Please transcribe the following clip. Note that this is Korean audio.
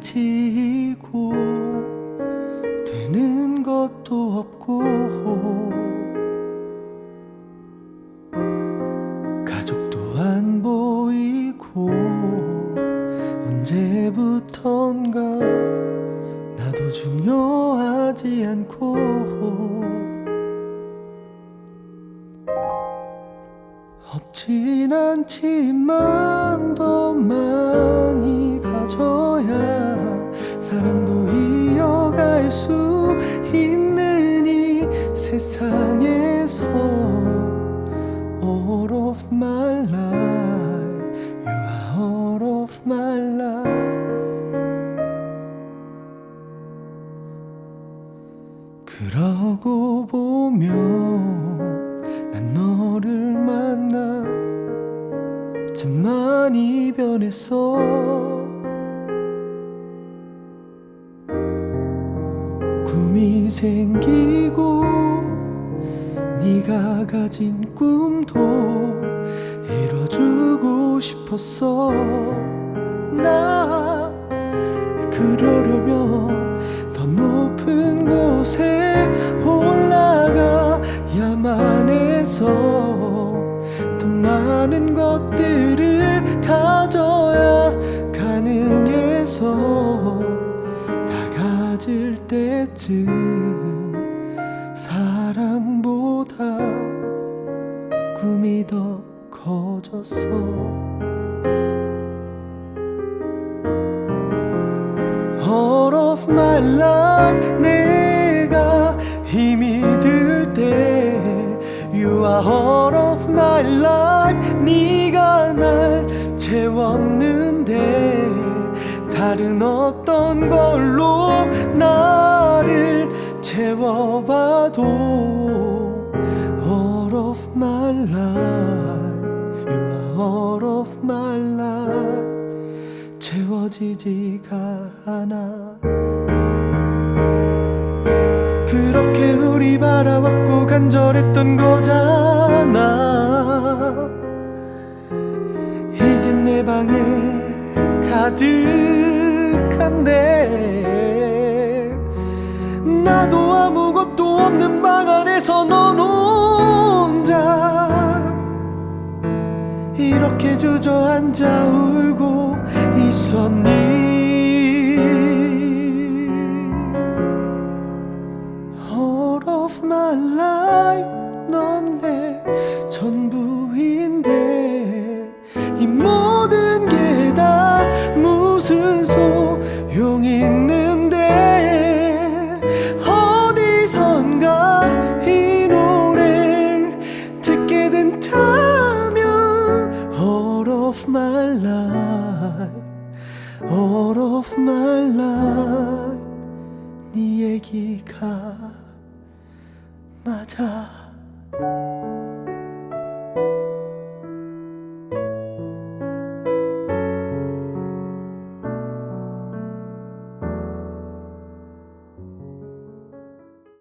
지고 되는 것도 없고 가족도 안 보이고 언제부턴가 나도 중요하지 않고 없진 않지만 더 많이 세상에서 All of my life You are all of my life 그러고 보면 난 너를 만나 참 많이 변했어 꿈이 생기고 네가 가진 꿈도 이뤄주고 싶었어. 나 그러려면 of my life 내가 힘이 들 때 You are all of my life 네가 날 채웠는데 다른 어떤 걸로 나를 채워봐도 All of my life You are all of my life 채워지지가 않아 바라왔고 간절했던 거잖아. 이젠 내 방에 가득한데 나도 아무것도 없는 방 안에서 넌 혼자 이렇게 주저앉아 울고 my life 넌 내 전부인데 이 모든 게 다 무슨 소용 있는데? 어디선가 이 노래를 듣게 된다면 All of my life All of my life 네 얘기가 맞아